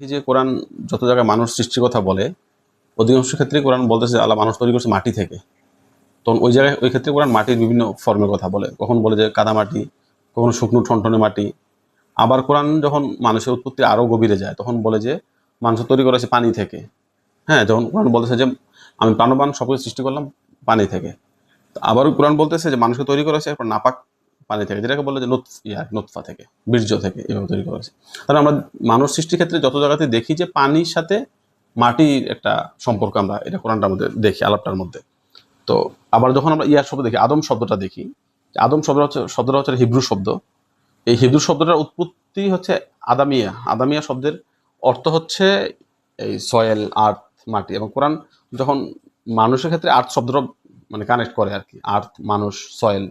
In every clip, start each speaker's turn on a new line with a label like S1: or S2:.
S1: এই যে কোরআন যত জায়গায় মানুষ সৃষ্টির কথা বলে, অধিকাংশ ক্ষেত্রে কোরআন বলতেছে আল্লাহ মানুষ তৈরি করছে মাটি থেকে। তখন ওই জায়গায়, ওই ক্ষেত্রে কোরআন মাটির বিভিন্ন ফর্মের কথা বলে। কখন বলে যে কাদা মাটি, কখনো শুকনো ঠনঠনে মাটি। আবার কোরআন যখন মানুষের উৎপত্তি আরও গভীরে যায়, তখন বলে যে মানুষ তৈরি করেছে পানি থেকে। হ্যাঁ যখন কোরআন বলতেছে যে আমি প্রাণবান সবকিছু সৃষ্টি করলাম পানি থেকে। তো আবারও কোরআন বলতেছে যে মানুষকে তৈরি করেছে, এরপর নাপাক পানি থেকে, যেটাকে বলে যে নুৎ ইয়া, নোৎফা থেকে, বীর্য থেকে এভাবে তৈরি করা করেছে তাহলে আমরা মানুষ সৃষ্টির ক্ষেত্রে যত জায়গাতে দেখি যে পানির সাথে মাটির একটা সম্পর্ক আমরা, এটা কোরআনটার মধ্যে দেখি, আলাপটার মধ্যে। তো আবার যখন আমরা ইয়ার শব্দ দেখি, আদম শব্দটা দেখি আদম শব্দ হচ্ছে, শব্দটা হচ্ছে হিব্রু শব্দ। এই হিব্রু শব্দটার উৎপত্তি হচ্ছে আদামিয়া। আদামিয়া শব্দের অর্থ হচ্ছে এই সয়েল, আর্থ, মাটি। এবং কোরআন যখন মানুষের ক্ষেত্রে আর্থ শব্দটা মানে কানেক্ট করে আর কি। আর্থ, মানুষ, সয়েল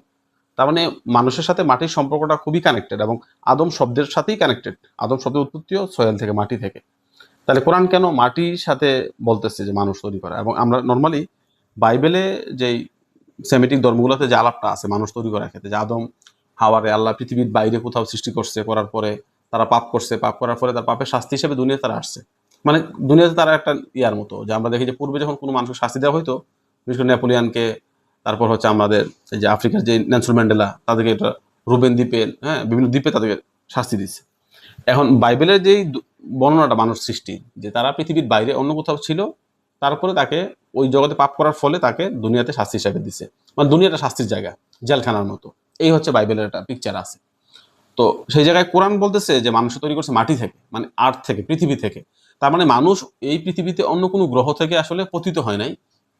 S1: তার মানে মানুষের সাথে মাটির সম্পর্কটা খুবই কানেক্টেড এবং আদম শব্দের সাথেই কানেক্টেড আদম শব্দের উৎপত্তিও সয়েল থেকে মাটি থেকে। তাহলে কোরআন কেন মাটির সাথে বলতেছে যে মানুষ তৈরি করা? এবং আমরা নর্মালি বাইবেলে যেই সেমেটিক ধর্মগুলোতে যে আলাপটা আছে, মানুষ তৈরি করার ক্ষেত্রে, যে আদম হাওয়ারে আল্লাহ, পৃথিবীর বাইরে কোথাও সৃষ্টি করছে, করার পরে তারা পাপ করছে, পাপ করার পরে তার পাপের শাস্তি হিসেবে দুনিয়াতে তারা আসছে। মানে দুনিয়াতে তারা একটা ইয়ার মতো, যে আমরা দেখি যে পূর্বে যখন কোনো মানুষকে শাস্তি দেওয়া হইতো, বিশেষ করে নেপোলিয়ানকে তারপর হচ্ছে আমাদের যে আফ্রিকার যে নেলসন ম্যান্ডেলা, তাদেরকে এটা রুবেন দ্বীপে হ্যাঁ বিভিন্ন দ্বীপে তাদেরকে শাস্তি দিচ্ছে এখন বাইবেলের যেই বর্ণনাটা মানুষ সৃষ্টি, যে তারা পৃথিবীর বাইরে অন্য কোথাও ছিল, তারপরে তাকে ওই জগতে পাপ করার ফলে তাকে দুনিয়াতে শাস্তি হিসাবে দিছে। মানে দুনিয়াটা শাস্তির জায়গা, জেলখানার মতো। এই হচ্ছে বাইবেলের একটা পিকচার আছে। তো সেই জায়গায় কোরআন বলতেছে যে মানুষ তৈরি করছে মাটি থেকে মানে আর্থ থেকে, পৃথিবী থেকে। তার মানে মানুষ এই পৃথিবীতে অন্য কোনো গ্রহ থেকে আসলে পতিত হয় নাই।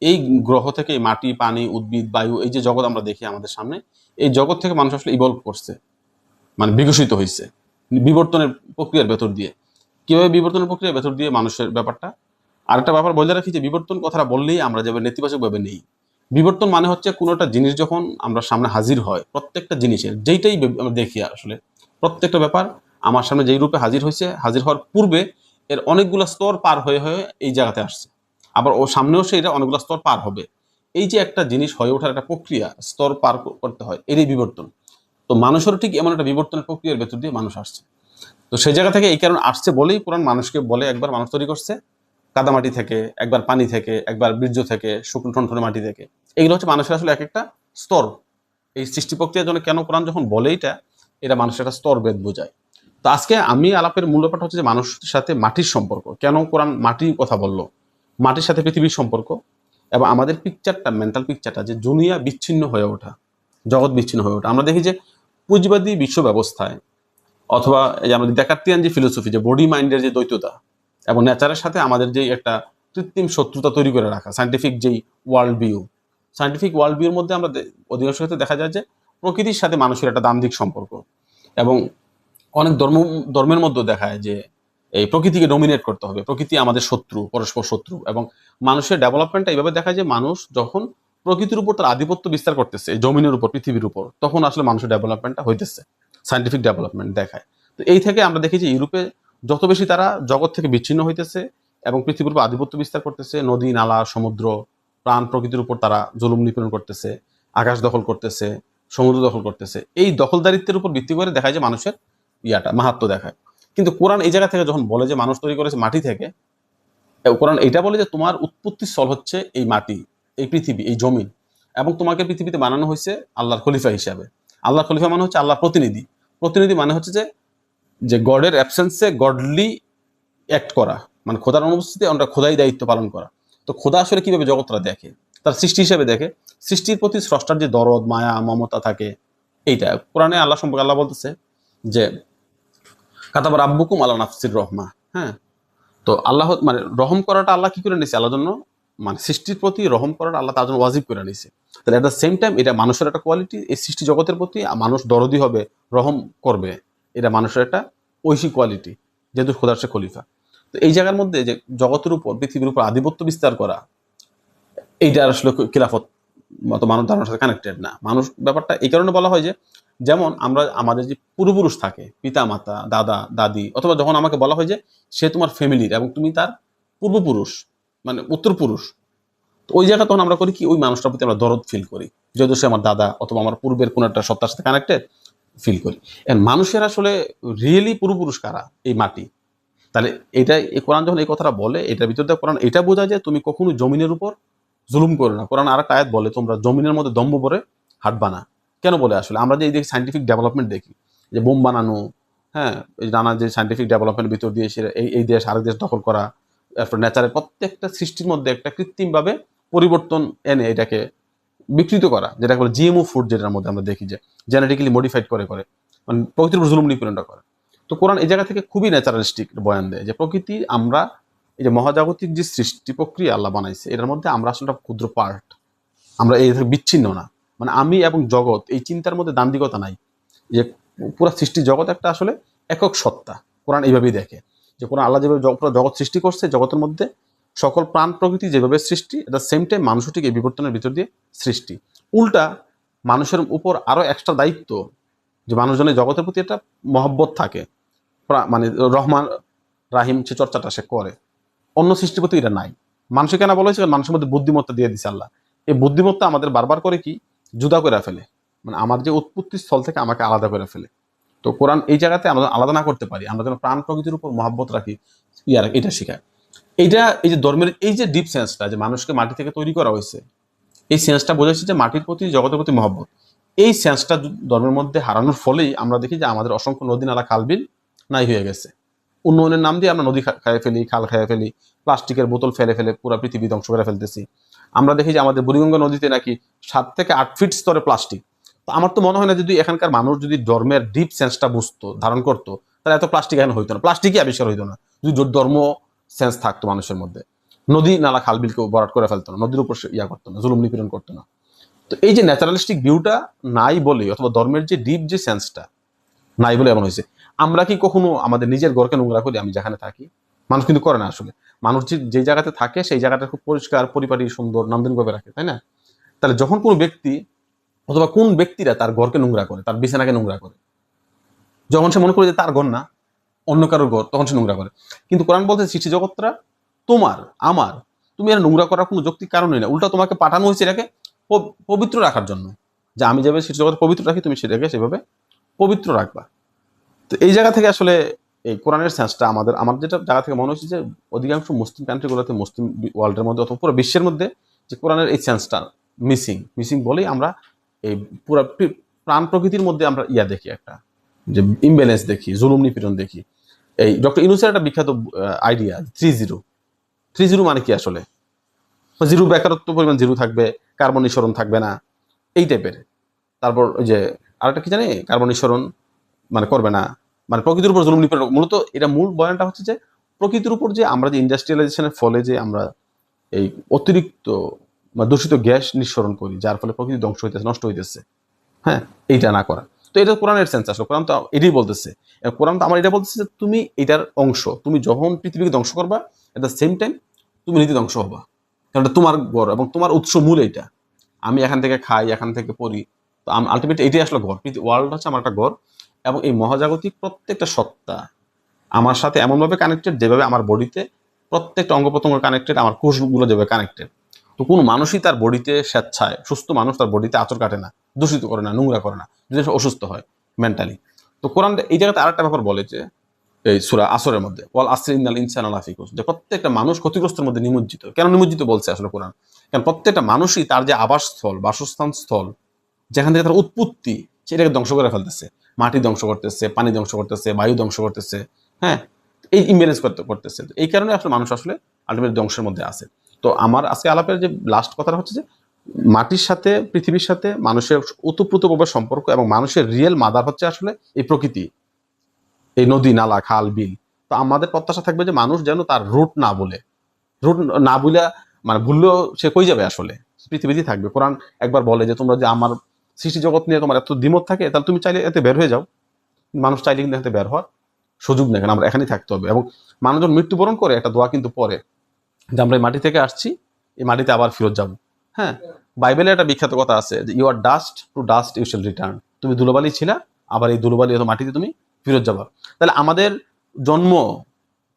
S1: এই গ্রহ থেকে মাটি, পানি, উদ্ভিদ, বায়ু, এই যে জগৎ আমরা দেখি আমাদের সামনে, এই জগৎ থেকে মানুষ আসলে ইভলভ করছে মানে বিকশিত হয়েছে বিবর্তনের প্রক্রিয়ার ভেতর দিয়ে। কীভাবে বিবর্তনের প্রক্রিয়ার ভেতর দিয়ে মানুষের ব্যাপারটা? আরেকটা ব্যাপার বলে রাখি যে, বিবর্তন কথাটা বললেই আমরা যাবে নেতিবাচকভাবে নেই। বিবর্তন মানে হচ্ছে কোনো একটা জিনিস যখন আমরা সামনে হাজির হয়, প্রত্যেকটা জিনিসের, যেইটাই আমরা দেখি আসলে, প্রত্যেকটা ব্যাপার আমার সামনে যেই রূপে হাজির হয়েছে হাজির হওয়ার পূর্বে এর অনেকগুলো স্তর পার হয়ে হয়ে এই জায়গাতে আসছে। আবার ও সামনেও সে এটা অনেকগুলো স্তর পার হবে। এই যে একটা জিনিস হয়ে ওঠার একটা প্রক্রিয়া, স্তর পার করতে হয়, এরই বিবর্তন। তো মানুষেরও ঠিক এমন একটা বিবর্তনের প্রক্রিয়ার ভেতর দিয়ে মানুষ আসছে। তো সেই জায়গা থেকে এই কারণে আসছে বলেই পুরাণ মানুষকে বলে একবার মানুষ তৈরি করছে কাদামাটি থেকে, একবার পানি থেকে, একবার বীর্য থেকে, শুকনো ঠনঠনে মাটি থেকে। এগুলো হচ্ছে মানুষের আসলে এক একটা স্তর। এই সৃষ্টি প্রক্রিয়ার জন্য কেন কোরআন যখন বলে এটা এটা মানুষের একটা স্তর ভেদ বোঝায়। তো আজকে আমি আলাপের মূল ব্যাপারটা হচ্ছে যে মানুষের সাথে মাটির সম্পর্ক। কেন কোরআন মাটির কথা বলল? মাটির সাথে পৃথিবীর সম্পর্ক এবং আমাদের পিকচারটা মেন্টাল পিকচারটা যে দুনিয়া বিচ্ছিন্ন হয়ে ওঠা, জগৎ বিচ্ছিন্ন হয়ে ওঠা। আমরা দেখি যে পুঁজিবাদী বিশ্ব ব্যবস্থায় অথবা এই আমাদের দেখাত্তিয়ান যে ফিলোসফি যে বডি মাইন্ডের যে দ্বৈততা এবং নেচারের সাথে আমাদের যে একটা কৃত্রিম শত্রুতা তৈরি করে রাখা সাইন্টিফিক যেই ওয়ার্ল্ড ভিউ সাইন্টিফিক ওয়ার্ল্ড ভিউর মধ্যে আমরা অধিকাংশ ক্ষেত্রে দেখা যায় যে প্রকৃতির সাথে মানুষের একটা দান্দিক সম্পর্ক এবং অনেক ধর্ম, ধর্মের মধ্যে দেখায় যে এই প্রকৃতিকে ডমিনেট করতে হবে। প্রকৃতি আমাদের শত্রু, পরস্পর শত্রু এবং মানুষের ডেভেলপমেন্টটা এইভাবে দেখায় যে মানুষ যখন প্রকৃতির উপর তার আধিপত্য বিস্তার করতেছে জমিনের উপর, পৃথিবীর উপর, তখন আসলে মানুষের ডেভেলপমেন্টটা হইতেছে সাইন্টিফিক ডেভেলপমেন্ট দেখায়। তো এই থেকে আমরা দেখি যে ইউরোপে যত বেশি তারা জগৎ থেকে বিচ্ছিন্ন হইতেছে এবং পৃথিবীর উপর আধিপত্য বিস্তার করতেছে, নদী, নালা, সমুদ্র, প্রাণ প্রকৃতির উপর তারা জুলুম নিপীড়ন করতেছে, আকাশ দখল করতেছে, সমুদ্র দখল করতেছে, এই দখলদারিত্বের উপর ভিত্তি করে দেখায় যে মানুষের ইয়াটা মাহাত্ম দেখায়। কিন্তু কোরআন এই জায়গা থেকে যখন বলে যে মানুষ তৈরি করেছে মাটি থেকে কোরআন এটা বলে যে তোমার উৎপত্তি স্থল হচ্ছে এই মাটি, এই পৃথিবী, এই জমিন এবং তোমাকে পৃথিবীতে বানানো হয়েছে আল্লাহর খলিফা হিসাবে। আল্লাহর খলিফা মানে হচ্ছে আল্লাহর প্রতিনিধি। প্রতিনিধি মানে হচ্ছে যে যে গডের অ্যাবসেন্সে গডলি অ্যাক্ট করা। মানে খোদার অনুপস্থিতিতে আমরা খোদাই দায়িত্ব পালন করা। তো খোদা আসলে কীভাবে জগৎটা দেখে? তার সৃষ্টি হিসেবে দেখে। সৃষ্টির প্রতি স্রষ্টার যে দরদ, মায়া, মমতা থাকে, এইটা। কোরআনে আল্লাহ সম্পর্কে আল্লাহ বলতেছে যে কাতাবার আব্বুকুম আল্লাহ নাফসির রহমা। হ্যাঁ? তো আল্লাহ মানে রহম করাটা আল্লাহ কি করে নিয়েছে আল্লাহর জন্য মানে সৃষ্টির প্রতি রহম করাটা আল্লাহ তার জন্য ওয়াজিব করে নিয়েছে তাহলে এট দ্য সেম টাইম এটা মানুষের একটা কোয়ালিটি এই সৃষ্টি জগতের প্রতি মানুষ দরদি হবে, রহম করবে। এটা মানুষের একটা ঐশী কোয়ালিটি যেহেতু খোদার সে খলিফা। তো এই জায়গার মধ্যে যে জগতের উপর, পৃথিবীর উপর আধিপত্য বিস্তার করা এইটা আসলে খিলাফত মতো মানব ধারণার সাথে কানেক্টেড না। মানুষ ব্যাপারটা এই কারণে বলা হয় যে, যেমন আমরা, আমাদের যে পূর্বপুরুষ থাকে পিতা মাতা দাদা, দাদি, অথবা যখন আমাকে বলা হয় যে, সে তোমার ফ্যামিলির এবং তুমি তার পূর্বপুরুষ মানে উত্তরপুরুষ, তো ওই জায়গা তখন আমরা করি কি, ওই মানুষটার প্রতি আমরা দরদ ফিল করি। যেহেতু সে আমার দাদা অথবা আমার পূর্বের কোনো একটা সত্তার সাথে কানেক্টেড ফিল করি। And মানুষের আসলে রিয়েলি পূর্বপুরুষ কারা? এই মাটি। তাহলে এটা এই কোরআন যখন এই কথাটা বলে, এটার ভিতর কোরআন এটা বোঝায় যে, তুমি কখনো জমিনের উপর জুলুম করো না। কোরআন আর আয়াত বলে, তোমরা জমিনের মধ্যে দম্ভ পরে হাঁটবা না কেন বলে আসলে? আমরা যে এই দেখি সাইন্টিফিক ডেভেলপমেন্ট দেখি, যে বোম বানানো হ্যাঁ নানা যে সাইন্টিফিক ডেভেলপমেন্টের ভিতর দিয়ে সে এই এই দেশ আরেক দেশ দখল করা, তারপর নেচারের প্রত্যেকটা সৃষ্টির মধ্যে একটা কৃত্রিমভাবে পরিবর্তন এনে এটাকে বিকৃত করা যেটা বলে জিএমও ফুড যেটার মধ্যে আমরা দেখি যে জেনেটিক্যালি মডিফাইড করে করে। মানে প্রকৃতির উপর জুলুম নিপীড়নটা করে। তো কোরআন এই জায়গা থেকে খুবই ন্যাচারালিস্টিক বয়ান দেয় যে প্রকৃতি, আমরা এই যে মহাজাগতিক যে সৃষ্টি প্রক্রিয়া আল্লাহ বানাইছে, এটার মধ্যে আমরা আসলে ক্ষুদ্র পার্ট আমরা এই বিচ্ছিন্ন না। মানে আমি এবং জগৎ, এই চিন্তার মধ্যে দান্দিকতা নাই। যে পুরা সৃষ্টি জগৎ একটা আসলে একক সত্তা। কোরআন এইভাবেই দেখে। যে কোরআন আল্লাহ যেভাবে পুরো জগৎ সৃষ্টি করছে, জগতের মধ্যে সকল প্রাণ প্রকৃতি যেভাবে সৃষ্টি এটা সেম টাইম মানুষও ঠিক এই বিবর্তনের ভিতর দিয়ে সৃষ্টি। উল্টা মানুষের উপর আরও এক্সট্রা দায়িত্ব, যে মানুষজনের জগতের প্রতি একটা মহব্বত থাকে। মানে রহমান, রাহিম সে চর্চাটা সে করে। অন্য সৃষ্টির প্রতি এটা নাই। মানুষকে কেন বলা হয়েছে? মানুষের মধ্যে বুদ্ধিমত্তা দিয়ে দিছে আল্লাহ। এই বুদ্ধিমত্তা আমাদের বারবার করে কি? জুদা করে ফেলে। মানে আমার যে উৎপত্তি স্থল থেকে আমাকে আলাদা করে ফেলে। তো কোরআন এই জায়গাতে আমরা আলাদা না করতে পারি। আমরা যেন প্রাণ প্রকৃতির উপর মহাব্বত রাখি। ইয়ার এটা শেখায়। এইটা, এই যে ধর্মের, এই যে ডিপ সেন্সটা যে মানুষকে মাটি থেকে তৈরি করা হয়েছে, এই সেন্সটা বোঝাচ্ছে যে মাটির প্রতি, জগতের প্রতি মহব্বত। এই সেন্সটা ধর্মের মধ্যে হারানোর ফলেই আমরা দেখি যে আমাদের অসংখ্য নদী, নালা খালবিল নাই হয়ে গেছে। উন্নয়নের নাম দিয়ে আমরা নদী খা- খাইয়ে ফেলি, খাল খাইয়ে ফেলি, প্লাস্টিকের বোতল ফেলে ফেলে পুরো পৃথিবী ধ্বংস করে ফেলতেছি। আমরা দেখি যে আমাদের বুড়িগঙ্গা নদীতে নাকি সাত থেকে আট ফিট স্তরে প্লাস্টিক তো আমার তো মনে হয় না যদি এখানকার মানুষ যদি ধর্মের ডিপ সেন্সটা বুঝতো, ধারণ করতো, তাহলে এত প্লাস্টিক এখানে হইতো না। প্লাস্টিকই আবিষ্কার হইতো না। যদি ধর্ম সেন্স থাকতো মানুষের মধ্যে। নদী নালা খাল খালবিলকে বরাট করে ফেলতো না, নদীর উপর ইয়া করতো না, জুলুম নিপীড়ন করতো না। তো এই যে ন্যাচারালিস্টিক ভিউটা নাই বলে অথবা ধর্মের যে ডিপ যে সেন্সটা নাই বলে এমন হয়েছে। আমরা কি কখনো আমাদের নিজের ঘরকে নোংরা করি আমি যেখানে থাকি? মানুষ কিন্তু করে না আসলে। মানুষ যে জায়গাতে থাকে, সেই জায়গাটা খুব পরিষ্কার, পরিপাটি, সুন্দর, নান্দনিকভাবে রাখে, তাই না? তাহলে যখন কোনো ব্যক্তি অথবা কোন ব্যক্তিরা তার ঘরকে নোংরা করে, তার বিছানাকে নোংরা করে, যখন সে মনে করে যে তার ঘর না, অন্য কারোর ঘর, তখন সে নোংরা করে। কিন্তু কোরআন বলতে সৃষ্টি জগৎটা তোমার, আমার। তুমি এর নোংরা করার কোনো যৌক্তিক কারণই না। উল্টা তোমাকে পাঠানো হয়েছে এটাকে পবিত্র রাখার জন্য। যে আমি যেভাবে সৃষ্টি জগৎ পবিত্র রাখি, তুমি সেটাকে সেভাবে পবিত্র রাখবা। তো এই জায়গা থেকে আসলে এই কোরআনের সেন্সটা আমাদের, আমার যেটা জায়গা থেকে মনে হচ্ছে যে অধিকাংশ মুসলিম কান্ট্রিগুলোতে মুসলিম ওয়ার্ল্ডের মধ্যে অথবা পুরো বিশ্বের মধ্যে যে কোরআনের এই সেন্সটা মিসিং মিসিং বলেই আমরা এই পুরো প্রাণ প্রকৃতির মধ্যে আমরা ইয়া দেখি একটা, যে ইমব্যালেন্স দেখি, জুলুম নিপীড়ন দেখি। এই ডক্টর ইনুসের একটা বিখ্যাত idea three zero three zero মানে কি আসলে? জিরো বেকারত্ব পরিমাণ জিরো থাকবে কার্বন নিঃসরণ থাকবে না, এই টাইপের তারপর ওই যে আরেকটা কি জানি? কার্বন নিঃসরণ মানে করবে না। মানে প্রকৃতির উপর জুলুম নিপীড়ন, মূলত এটা মূল বয়ানটা হচ্ছে যে, প্রকৃতির উপর যে আমরা যে ইন্ডাস্ট্রিয়ালাইজেশনের ফলে যে আমরা এই অতিরিক্ত দূষিত গ্যাস নিঃসরণ করি, যার ফলে প্রকৃতি ধ্বংস হইতেছে, নষ্ট হইতেছে হ্যাঁ এইটা না করা। তো এটা কোরআনের সেন্স আসলে, কোরআন তো এটাই বলতেছে। কোরআন তো আমার এটা বলতেছে যে, তুমি এটার অংশ, তুমি যখন পৃথিবীকে ধ্বংস করবা এট দ্য সেম টাইম তুমি নিজে ধ্বংস হবা। কারণ তোমার ঘর এবং তোমার উৎস মূল এইটা। আমি এখান থেকে খাই, এখান থেকে পড়ি, তো আলটিমেট এটাই আসলে ঘর। ওয়ার্ল্ড হচ্ছে আমার একটা ঘর। এবং এই মহাজাগতিক প্রত্যেকটা সত্তা আমার সাথে এমনভাবে কানেক্টেড যেভাবে আমার বডিতে প্রত্যেকটা অঙ্গ প্রত্যঙ্গ কানেক্টেড আমার কোষগুলো যেভাবে কানেক্টেড তো কোনো মানুষই তার বডিতে স্বেচ্ছায়, সুস্থ মানুষ তার বডিতে আচর কাটে না, দূষিত করে না, নোংরা করে না, যদি অসুস্থ হয় মেন্টালি তো কোরআন এই জায়গাতে আরেকটা ব্যাপার বলে যে, এই সুরা আসরের মধ্যে, ওয়াল আসর ইন্নাল ইনসান আলাফিকুস যে প্রত্যেকটা মানুষ ক্ষতিগ্রস্তের মধ্যে নিমজ্জিত। কেন নিমজ্জিত বলছে আসলে কোরআন? কারণ প্রত্যেকটা মানুষই তার যে আবাসস্থল বাসস্থান স্থল যেখান থেকে তার উৎপত্তি, সেটাকে ধ্বংস করে ফেলতেছে। মাটি ধ্বংস করতেছে, পানি ধ্বংস করতেছে, বায়ু ধ্বংস করতেছে হ্যাঁ? এই ইমব্যালেন্স করতে, করতেছে। এই কারণে আসলে মানুষ আসলে আলটিমেট ধ্বংসের মধ্যে আছে। তো আমার আজকে আলাপের যে লাস্ট কথাটা হচ্ছে যে, মাটির সাথে, পৃথিবীর সাথে মানুষের ওতপ্রোতভাবে সম্পর্ক এবং মানুষের রিয়েল মাদার হচ্ছে আসলে এই প্রকৃতি। এই নদী, নালা, খাল, বিল। তো আমাদের প্রত্যাশা থাকবে যে মানুষ যেন তার রুট না বলে। রুট না বলে মানে ভুললেও সে কই যাবে আসলে? পৃথিবীতেই থাকবে। কোরআন একবার বলে যে, তোমরা যে আমার সৃষ্টি জগৎ নিয়ে তোমার এত দ্বিমত থাকে, তাহলে তুমি চাইলে এতে বের হয়ে যাও। মানুষ চাইলে কিন্তু এতে বের হওয়ার সুযোগ নেই আমরা এখানেই থাকতে হবে। এবং মানুষজন মৃত্যুবরণ করে একটা দোয়া কিন্তু পরে যে, আমরা এই মাটি থেকে আসছি, এই মাটিতে আবার ফেরত যাব। হ্যাঁ বাইবেলে একটা বিখ্যাত কথা আছে যে you are dust to dust you shall return তুমি দুলোবালি ছিলা, আবার এই দুলোবালি হতো মাটিতে তুমি ফেরত যাবা। তাহলে আমাদের জন্ম,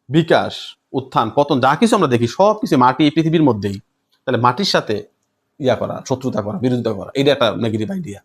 S1: বিকাশ, উত্থান, পতন, যা কিছু আমরা দেখি সব কিছু মাটি, পৃথিবীর মধ্যেই। তাহলে মাটির সাথে ইয়া করা শত্রুতা করা বিরোধিতা করা। এটা একটা নেগেটিভ আইডিয়া